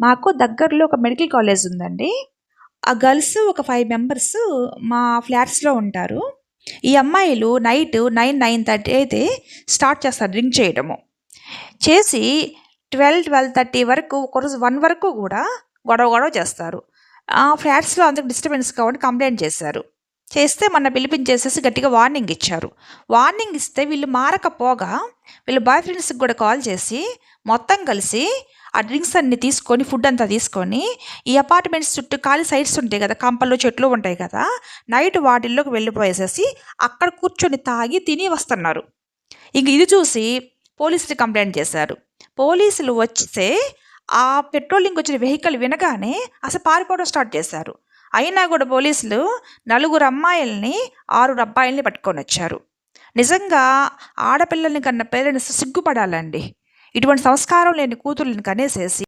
మాకు దగ్గరలో ఒక మెడికల్ కాలేజ్ ఉందండి. ఆ గర్ల్స్ ఒక ఫైవ్ మెంబర్స్ మా ఫ్లాట్స్లో ఉంటారు. ఈ అమ్మాయిలు నైట్ నైన్ నైన్ థర్టీ అయితే స్టార్ట్ చేస్తారు డ్రింక్ చేయడము. చేసి ట్వెల్వ్ ట్వెల్వ్ థర్టీ వరకు ఒకరోజు వన్ వరకు కూడా గొడవ గొడవ చేస్తారు. ఆ ఫ్లాట్స్లో అందరికి డిస్టర్బెన్స్ కావాలని కంప్లైంట్ చేశారు. చేస్తే మొన్న పిలిపించేసేసి గట్టిగా వార్నింగ్ ఇచ్చారు. వార్నింగ్ ఇస్తే వీళ్ళు మారకపోగా వీళ్ళ బాయ్ ఫ్రెండ్స్కి కూడా కాల్ చేసి మొత్తం కలిసి ఆ డ్రింక్స్ అన్ని తీసుకొని ఫుడ్ అంతా తీసుకొని ఈ అపార్ట్మెంట్స్ చుట్టూ ఖాళీ సైడ్స్ ఉంటాయి కదా కంపల్లో చెట్లు ఉంటాయి కదా నైట్ వాటిల్లోకి వెళ్ళిపోయేసేసి అక్కడ కూర్చొని తాగి తిని వస్తున్నారు. ఇంక ఇది చూసి పోలీసులు కంప్లైంట్ చేశారు. పోలీసులు వస్తే ఆ పెట్రోలింగ్ వచ్చిన వెహికల్ వినగానే అసలు పారిపోవడం స్టార్ట్ చేశారు. అయినా కూడా పోలీసులు నలుగురు అమ్మాయిల్ని ఆరుగురు అబ్బాయిల్ని పట్టుకొని వచ్చారు. నిజంగా ఆడపిల్లల్ని కన్న పేరెంట్స్ సిగ్గుపడాలండి. ఇటువంటి సంస్కారం లేని కూతుర్ని కనేసేసి